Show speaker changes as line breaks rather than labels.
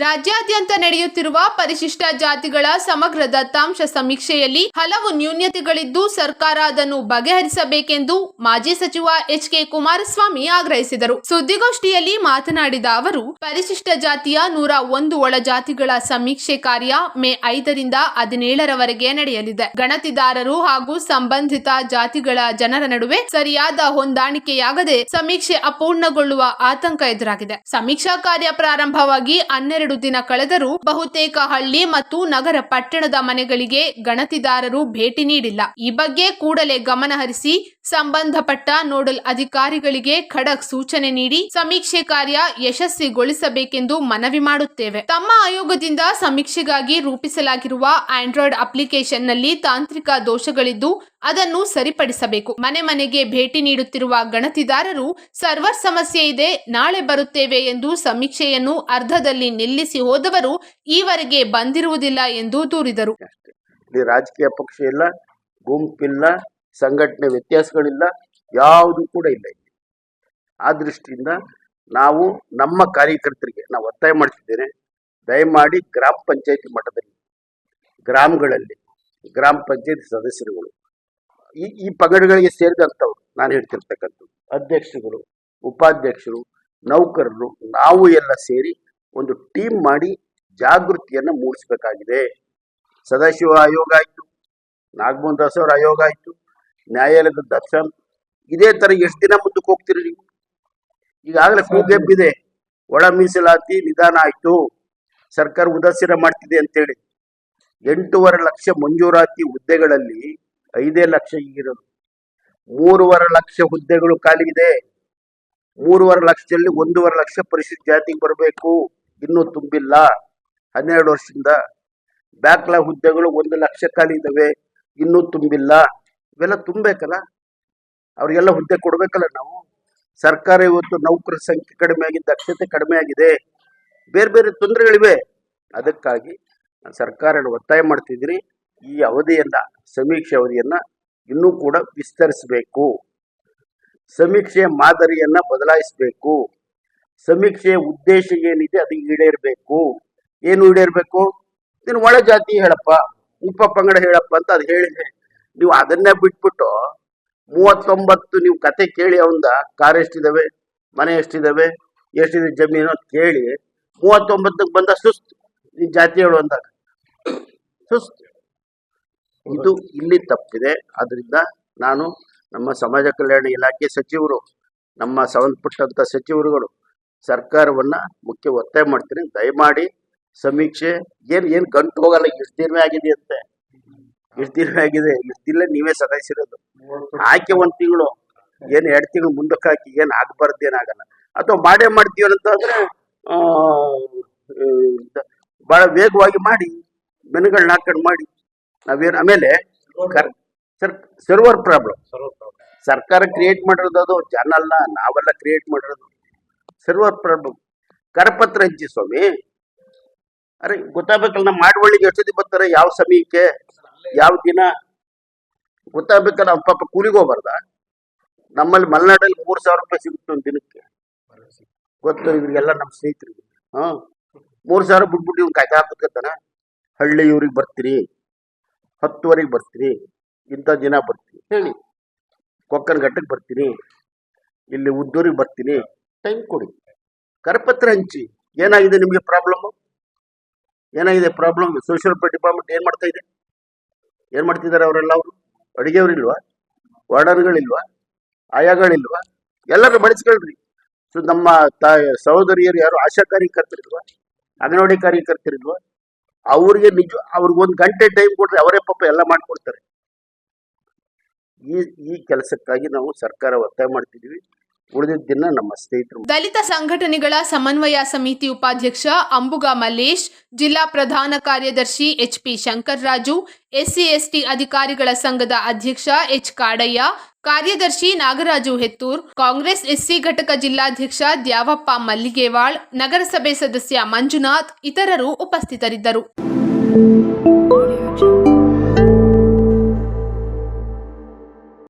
ರಾಜ್ಯಾದ್ಯಂತ ನಡೆಯುತ್ತಿರುವ ಪರಿಶಿಷ್ಟ ಜಾತಿಗಳ ಸಮಗ್ರ ದತ್ತಾಂಶ ಸಮೀಕ್ಷೆಯಲ್ಲಿ ಹಲವು ನ್ಯೂನ್ಯತೆಗಳಿದ್ದು ಸರ್ಕಾರ ಅದನ್ನು ಬಗೆಹರಿಸಬೇಕೆಂದು ಮಾಜಿ ಸಚಿವ ಎಚ್ ಕೆ ಕುಮಾರಸ್ವಾಮಿ ಆಗ್ರಹಿಸಿದರು. ಸುದ್ದಿಗೋಷ್ಠಿಯಲ್ಲಿ ಮಾತನಾಡಿದ ಅವರು, ಪರಿಶಿಷ್ಟ ಜಾತಿಯ ನೂರ ಒಂದು ಒಳ ಜಾತಿಗಳ ಸಮೀಕ್ಷೆ ಕಾರ್ಯ ಮೇ ಐದರಿಂದ ಹದಿನೇಳರವರೆಗೆ ನಡೆಯಲಿದೆ. ಗಣತಿದಾರರು ಹಾಗೂ ಸಂಬಂಧಿತ ಜಾತಿಗಳ ಜನರ ನಡುವೆ ಸರಿಯಾದ ಹೊಂದಾಣಿಕೆಯಾಗದೆ ಸಮೀಕ್ಷೆ ಅಪೂರ್ಣಗೊಳ್ಳುವ ಆತಂಕ ಎದುರಾಗಿದೆ. ಸಮೀಕ್ಷಾ ಕಾರ್ಯ ಪ್ರಾರಂಭವಾಗಿ ಹನ್ನೆರಡು ದಿನ ಕಳೆದರೂ ಬಹುತೇಕ ಹಳ್ಳಿ ಮತ್ತು ನಗರ ಪಟ್ಟಣದ ಮನೆಗಳಿಗೆ ಗಣತಿದಾರರು ಭೇಟಿ ನೀಡಿಲ್ಲ. ಈ ಬಗ್ಗೆ ಕೂಡಲೇ ಗಮನಹರಿಸಿ ಸಂಬಂಧಪಟ್ಟ ನೋಡಲ್ ಅಧಿಕಾರಿಗಳಿಗೆ ಖಡಕ್ ಸೂಚನೆ ನೀಡಿ ಸಮೀಕ್ಷೆ ಕಾರ್ಯ ಯಶಸ್ವಿಗೊಳಿಸಬೇಕೆಂದು ಮನವಿ ಮಾಡುತ್ತೇವೆ. ತಮ್ಮ ಆಯೋಗದಿಂದ ಸಮೀಕ್ಷೆಗಾಗಿ ರೂಪಿಸಲಾಗಿರುವ ಆಂಡ್ರಾಯ್ಡ್ ಅಪ್ಲಿಕೇಶನ್ನಲ್ಲಿ ತಾಂತ್ರಿಕ ದೋಷಗಳಿದ್ದು ಅದನ್ನು ಸರಿಪಡಿಸಬೇಕು. ಮನೆ ಮನೆಗೆ ಭೇಟಿ ನೀಡುತ್ತಿರುವ ಗಣತಿದಾರರು, ಸರ್ವರ್ ಸಮಸ್ಯೆ ಇದೆ, ನಾಳೆ ಬರುತ್ತೇವೆ ಎಂದು ಸಮೀಕ್ಷೆಯನ್ನು ಅರ್ಧದಲ್ಲಿ ನಿಲ್ಲಿಸಿ ಹೋದವರು ಈವರೆಗೆ ಬಂದಿರುವುದಿಲ್ಲ ಎಂದು ದೂರಿದರು.
ಇಲ್ಲಿ ರಾಜಕೀಯ ಪಕ್ಷ ಇಲ್ಲ, ಗುಂಪಿಲ್ಲ, ಸಂಘಟನೆ ವ್ಯತ್ಯಾಸಗಳಿಲ್ಲ, ಯಾವುದು ಕೂಡ ಇಲ್ಲ ಇಲ್ಲಿ. ಆ ದೃಷ್ಟಿಯಿಂದ ನಾವು ನಮ್ಮ ಕಾರ್ಯಕರ್ತರಿಗೆ ನಾವು ಒತ್ತಾಯ ಮಾಡ್ತಿದ್ದೇನೆ ದಯಮಾಡಿ ಗ್ರಾಮ ಪಂಚಾಯತಿ ಮಟ್ಟದಲ್ಲಿ, ಗ್ರಾಮಗಳಲ್ಲಿ, ಗ್ರಾಮ ಪಂಚಾಯತಿ ಸದಸ್ಯರುಗಳು, ಈ ಈ ಪಂಗಡಗಳಿಗೆ ಸೇರಿದಂಥವ್ರು, ನಾನು ಹೇಳ್ತಿರ್ತಕ್ಕಂಥದ್ದು, ಅಧ್ಯಕ್ಷರುಗಳು, ಉಪಾಧ್ಯಕ್ಷರು, ನೌಕರರು, ನಾವು ಎಲ್ಲ ಸೇರಿ ಒಂದು ಟೀಮ್ ಮಾಡಿ ಜಾಗೃತಿಯನ್ನು ಮೂಡಿಸಬೇಕಾಗಿದೆ. ಸದಾಶಿವ ಆಯೋಗ ಆಯಿತು, ನಾಗಮೋಹನ್ ದಾಸ್ ಅವರ ಆಯೋಗ ಆಯಿತು, ನ್ಯಾಯಾಲಯದ ದರ್ಶನ್. ಇದೇ ಥರ ಎಷ್ಟು ದಿನ ಮುಂದಕ್ಕೆ ಹೋಗ್ತೀರಿ ನೀವು? ಈಗಾಗಲೇ ಕೂಗೆಬ್ಬಿದೆ ಒಳ ಮೀಸಲಾತಿ ನಿಧಾನ ಆಯಿತು. ಸರ್ಕಾರ ಉದಾಸೀನ ಮಾಡ್ತಿದೆ ಅಂತೇಳಿ. ಎಂಟೂವರೆ ಲಕ್ಷ ಮಂಜೂರಾತಿ ಹುದ್ದೆಗಳಲ್ಲಿ ಐದೇ ಲಕ್ಷ ಈಗಿರೋದು. ಮೂರುವರೆ ಲಕ್ಷ ಹುದ್ದೆಗಳು ಖಾಲಿ ಇದೆ ಮೂರುವರೆ ಲಕ್ಷದಲ್ಲಿ ಒಂದೂವರೆ ಲಕ್ಷ ಪರಿಶಿಷ್ಟ ಜಾತಿಗೆ ಬರಬೇಕು. ಇನ್ನೂ ತುಂಬಿಲ್ಲ. ಹನ್ನೆರಡು ವರ್ಷದಿಂದ ಬ್ಯಾಕ್ಲಾಗ್ ಹುದ್ದೆಗಳು ಒಂದು ಲಕ್ಷ ಖಾಲಿ ಇದ್ದಾವೆ, ಇನ್ನೂ ತುಂಬಿಲ್ಲ. ಇವೆಲ್ಲ ತುಂಬಬೇಕಲ್ಲ ಅವರಿಗೆಲ್ಲ ಹುದ್ದೆ ಕೊಡ್ಬೇಕಲ್ಲ ನಾವು? ಸರ್ಕಾರ ಇವತ್ತು ನೌಕರ ಸಂಖ್ಯೆ ಕಡಿಮೆ ಆಗಿ, ದಕ್ಷತೆ ಕಡಿಮೆ ಆಗಿದೆ. ಬೇರೆ ಬೇರೆ ತೊಂದರೆಗಳಿವೆ. ಅದಕ್ಕಾಗಿ ಸರ್ಕಾರ ಒತ್ತಾಯ ಮಾಡ್ತಿದ್ದೀನಿ. ಈ ಅವಧಿಯನ್ನ, ಸಮೀಕ್ಷೆ ಅವಧಿಯನ್ನ ಇನ್ನೂ ಕೂಡ ವಿಸ್ತರಿಸಬೇಕು. ಸಮೀಕ್ಷೆಯ ಮಾದರಿಯನ್ನ ಬದಲಾಯಿಸಬೇಕು. ಸಮೀಕ್ಷೆಯ ಉದ್ದೇಶ ಏನಿದೆ ಅದು ಈಡೇರಬೇಕು. ಏನು ಈಡೇರಬೇಕು? ನೀನು ಒಳ ಜಾತಿ ಹೇಳಪ್ಪ, ಉಪ ಪಂಗಡ ಹೇಳಪ್ಪ ಅಂತ ಅದು ಹೇಳಿದೆ ನೀವು ಅದನ್ನೇ ಬಿಟ್ಬಿಟ್ಟು ಮೂವತ್ತೊಂಬತ್ತು ನೀವು ಕತೆ ಕೇಳಿ ಅವಂದ, ಕಾರ್ ಎಷ್ಟಿದಾವೆ, ಮನೆ ಎಷ್ಟಿದಾವೆ, ಎಷ್ಟಿದೆ ಜಮೀನು ಅಂತ ಕೇಳಿ ಮೂವತ್ತೊಂಬತ್ತಕ್ಕೆ ಬಂದ ಸುಸ್ತು. ಈ ಜಾತಿ ಹೇಳು ಅಂದಾಗ. ಸುಸ್ತು. ಇದು ಇಲ್ಲಿ ತಪ್ಪಿದೆ. ಅದರಿಂದ ನಾನು ನಮ್ಮ ಸಮಾಜ ಕಲ್ಯಾಣ ಇಲಾಖೆ ಸಚಿವರು, ನಮ್ಮ ಸಂಬಂಧಪಟ್ಟಂತ ಸಚಿವರುಗಳು ಸರ್ಕಾರವನ್ನ ಮುಖ್ಯ ಒತ್ತಾಯ ಮಾಡ್ತೀನಿ. ದಯಮಾಡಿ ಸಮೀಕ್ಷೆ. ಏನ್ ಏನ್ ಗಂಟು ಹೋಗಲ್ಲ ಇಷ್ಟು ದಿನ ಆಗಿದೆ ಅಂತೆ. ಇಷ್ಟು ದಿನ ಆಗಿದೆ. ಇಷ್ಟಿಲ್ಲ ನೀವೇ ಸದಾಯಿಸಿರೋದು ಆಕೆ ಒಂದ್ ತಿಂಗಳು ಏನ್ ಎರಡು ತಿಂಗಳು ಮುಂದಕ್ಕೆ ಹಾಕಿ ಏನ್ ಆಗ್ಬಾರ್ದು ಏನಾಗಲ್ಲ ಅಥವಾ ಮಾಡೇ ಮಾಡ್ತೀವಿ ಅಂತಂದ್ರೆ ಬಹಳ ವೇಗವಾಗಿ ಮಾಡಿ ಮೆನುಗಳನ್ನ ಹಾಕೊಂಡು ಮಾಡಿ. ನಾವೇನು ಆಮೇಲೆ ಸರ್ ಸರ್ವರ್ ಪ್ರಾಬ್ಲಮ್ ಸರ್ಕಾರ ಕ್ರಿಯೇಟ್ ಮಾಡಿರೋದು ಅದು ಜನ ಅಲ್ಲ ನಾವೆಲ್ಲ ಕ್ರಿಯೇಟ್ ಮಾಡಿರೋದು. Server problem. ಕರಪತ್ರ ಹಂಚಿ ಸ್ವಾಮಿ. ಅರೆ, ಗೊತ್ತಾಗ್ಬೇಕಲ್ಲ, ನಮ್ಮ ಮಾಡುವಳ್ಳಿಗೆ ಎಷ್ಟೊತ್ತಿ ಬರ್ತಾರೆ, ಯಾವ ಸಮಯಕ್ಕೆ, ಯಾವ ದಿನ? ಗೊತ್ತಾಗ್ಬೇಕಲ್ಲ ನಮ್ಮ ಪಾಪ ಕೂಲಿಗೆ ಹೋಗ್ಬಾರ್ದ? ನಮ್ಮಲ್ಲಿ ಮಲೆನಾಡಲ್ಲಿ ಮೂರ್ ಸಾವಿರ ರೂಪಾಯಿ ಸಿಗುತ್ತೆ ಒಂದು ದಿನಕ್ಕೆ. ಗೊತ್ತು, ಇವ್ರಿಗೆಲ್ಲ ನಮ್ಮ ಸ್ನೇಹಿತರಿಗೆ ಹಾ? ಮೂರ್ ಸಾವಿರ ಬಿಟ್ಬಿಟ್ಟು ಇವ್ನು ಕಾಯ್ತಾ ಹಾಕ್ಬೇಕಂತಾನ ಹಳ್ಳಿ ಇವ್ರಿಗೆ ಬರ್ತೀರಿ, ಹತ್ತುವರೆಗೆ ಬರ್ತೀರಿ, ಇಂಥ ದಿನ ಬರ್ತೀರಿ. ಹೇಳಿ. ಕೊಕ್ಕನ ಘಟ್ಟಕ್ಕೆ ಬರ್ತೀನಿ, ಇಲ್ಲಿ ಉದ್ದೂರಿಗೆ ಬರ್ತೀನಿ. ಟೈಮ್ ಕೊಡಿ. ಕರಪತ್ರ ಹಂಚಿ. ಏನಾಗಿದೆ ನಿಮಗೆ ಪ್ರಾಬ್ಲಮ್ ಏನಾಗಿದೆ ಪ್ರಾಬ್ಲಮ್ ಸೋಷಿಯಲ್ ಡಿಪಾರ್ಟ್ಮೆಂಟ್ ಏನು ಮಾಡ್ತಾ ಇದೆ? ಏನು ಮಾಡ್ತಿದ್ದಾರೆ ಅವರೆಲ್ಲ ಅವರು? ಅಡಿಗೆಯವರಿಲ್ವಾ? ವಾರ್ಡನ್ಗಳಿಲ್ವಾ? ಆಯಾಗಳಿಲ್ವಾ? ಎಲ್ಲರೂ ಬಳಸ್ಕೊಳ್ರಿ. ಸೊ, ನಮ್ಮ ತಾಯಿ ಸಹೋದರಿಯರು ಯಾರು? ಆಶಾ ಕಾರ್ಯಕರ್ತರಿಲ್ವಾ? ಅಂಗನವಾಡಿ ಕಾರ್ಯಕರ್ತರಿಲ್ವಾ? ಅವ್ರಿಗೆ ನಿಜ ಅವ್ರಿಗೆ ಒಂದು ಗಂಟೆ ಟೈಮ್ ಕೊಡ್ರಿ ಅವರೇ ಪಾಪ ಎಲ್ಲ ಮಾಡ್ಕೊಡ್ತಾರೆ. ಈ ಈ ಕೆಲಸಕ್ಕಾಗಿ ನಾವು ಸರ್ಕಾರ ಒತ್ತಾಯ ಮಾಡ್ತಿದ್ವಿ ನಮ್ಮ ಸ್ನೇಹಿತರು.
ದಲಿತ ಸಂಘಟನೆಗಳ ಸಮನ್ವಯ ಸಮಿತಿ ಉಪಾಧ್ಯಕ್ಷ ಅಂಬುಗ ಮಲ್ಲೇಶ್, ಜಿಲ್ಲಾ ಪ್ರಧಾನ ಕಾರ್ಯದರ್ಶಿ ಎಚ್ಪಿ ಶಂಕರ್ರಾಜು, ಎಸ್ಸಿ, ಎಸ್ಟಿ ಅಧಿಕಾರಿಗಳ ಸಂಘದ ಅಧ್ಯಕ್ಷ ಎಚ್ ಕಾಡಯ್ಯ ಕಾರ್ಯದರ್ಶಿ ನಾಗರಾಜು ಹೆತ್ತೂರ್, ಕಾಂಗ್ರೆಸ್ ಎಸ್ಸಿ ಘಟಕ ಜಿಲ್ಲಾಧ್ಯಕ್ಷ ದ್ಯಾವಪ್ಪ ಮಲ್ಲಿಗೇವಾಳ್, ನಗರಸಭೆ ಸದಸ್ಯ ಮಂಜುನಾಥ್, ಇತರರು ಉಪಸ್ಥಿತರಿದ್ದರು.